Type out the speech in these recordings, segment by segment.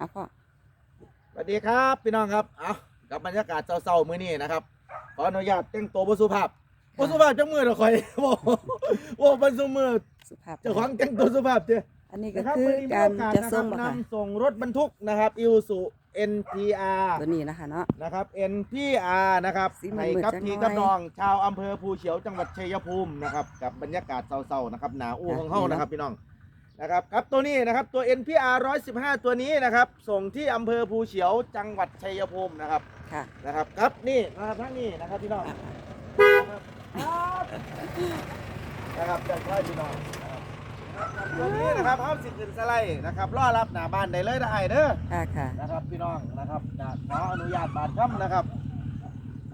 อะพ่อสวัสดีครับพี่น้องครับ เอากับบรรยากาศเศร้าๆมื้อนี้นะครับ ขออนุญาตแต่งตัวบ่สุภาพบ่สุภาพจังมือเด้อข่อยโอ้โหโอ้บ่สุมือสุภาพเจ้าของแต่งตัวสุภาพเด้ออันนี้ก็นะครับคือมื้อนี้มีการโอกาสจะนะคส่รังบบ่ค่ะนำส่งรถบรรทุกนะครับอิวสุ NPR ตัวนี้นะคะเนาะนะครับ NPR นะครับสีมืดๆให้กับจังพี่หน่อยกับน้องชาวอำเภอภูเขียวจังหวัดชัยภูมินะครับกับบรรยากาศเศร้าๆนะครับหนาอู้ของเฮานะครับพี่น้อง นะครับครับตัวนี้นะครับตัว NPR 115 ตัวนี้นะครับ ส่งที่อำเภอภูเขียวจังหวัดชัยภูมินะครับค่ะนะครับครับนี่นะครับทั้งนี้นะครับพี่น้องอะนะครับครับนะครับจากค่อยพี่น้องนะครับตัวนี้นะครับเฮาสิขึ้นสไลด์นะครับรอรับหน้าบ้านได้เลยได้เด้อค่ะค่ะนะครับพี่น้องนะครับจะขออนุญาตบาดค่ำนะครับ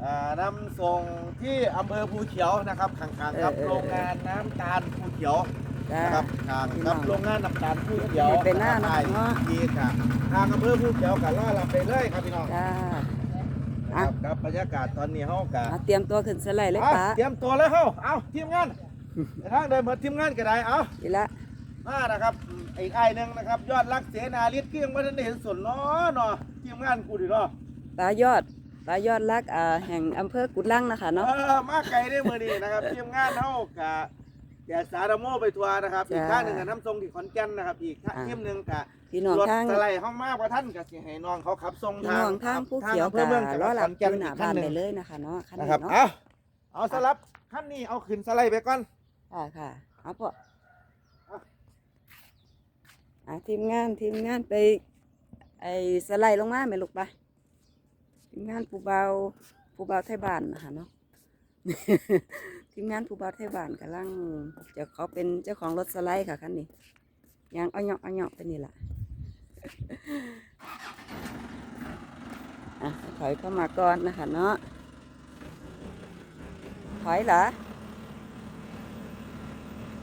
อ่านำส่งที่อำเภอภูเขียวนะครับข้างๆกับโรงงานน้ำตาลภูเขียว จ้า นะครับทางพี่น้กัอบงโรงงานน้ำตาลผู้เขียวไม่เป็นหน้าเนาะทางเนาะทีค่ะทางอำเภอผู้เขียวกันล่ารับไปเลยครับพี่น้องจ้า คอะ รับครับบรรยากาศตอนนี้เฮากะเอาเตรียมตัวขึ้นสไลด์เลยเอาป้าเตรียมตัวเลยเฮาเอาทีมงานไปทางเดินเหมือนทีมงานก็ได้เอาอีละ มานะครับอีกไอ้ายหนึ่งนะครับ ยอดรักเสนาลิศเกี้ยงวัฒนเห็นส่วนเนาะเนาะทีมงานกูดิเนาะปลายอดปลายอดรักอ่าแห่งอำเภอกุดลังนะคะเอเนาะอมาไกลได้มือนี้นะครับทีมงานเฮากะ แก่สารโมไปทัวร์นะครับ อีกจ้าข้างหนึ่งอะน้ำทรงที่ขอนแก่นนะครับ อีกข้างอ่าทีมหนึ่งกะพี่น้องรถทางสไลด์ห้องมากกว่าท่านก็สิให้น้องเขาขับส่งพี่ทางน้องทางผู้เขียวทางอำเภอเมืองจังหล้วัอดหขลัอบนแก่นอยู่หน้าอีกคับ้านนหนึ่ได้งเลยนะคะเนาะคันนะนี้ครับเนาะเอาเอาสลับขั้นนี้เอาขึ้นสไลด์ไปก่อนค่ะค่ะเอาพ่ออะทีมงานทีมงานไป ไอ้สไลด์ลงมาแม่ลูกไปทีมงานผู้เบาผู้เบาไทยบ้านนะคะเนาะ ทีมงานผู้บาไทยบ้านกำลังจะเขาเป็นเจ้าของรถสไลด์ค่ะคันนี้ยางเอาเหยาะเอาเหยาะไปนี่แหละอะถอยเข้ามาก่อนนะคะเนาะถอยเหรอ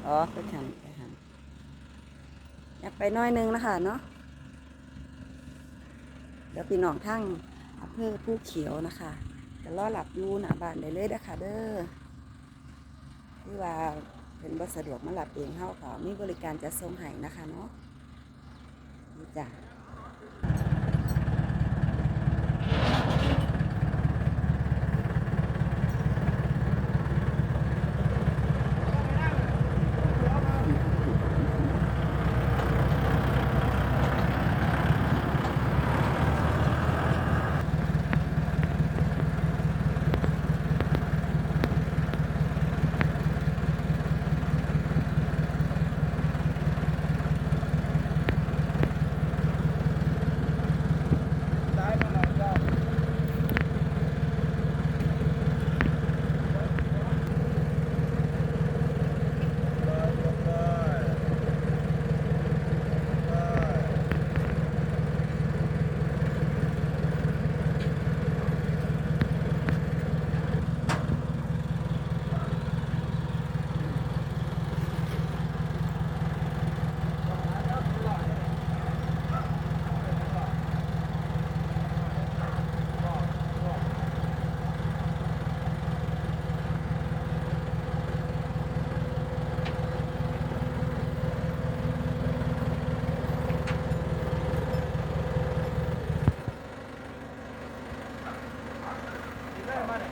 อ๋อไปหันไปหันอยากไปน้อยนึงนะคะเนาะเดี๋ยวพี่น้องทั้งอำเภอผู้เขียวนะคะจะรอหลับอยู่หน้าบ้านได้เลยนะคะเด้อ นบัสะดวกมาหลับเองเฮาก็มีบริการจะส่งให้นะคะเนาะนี่จ้ะ ได้มาเนี่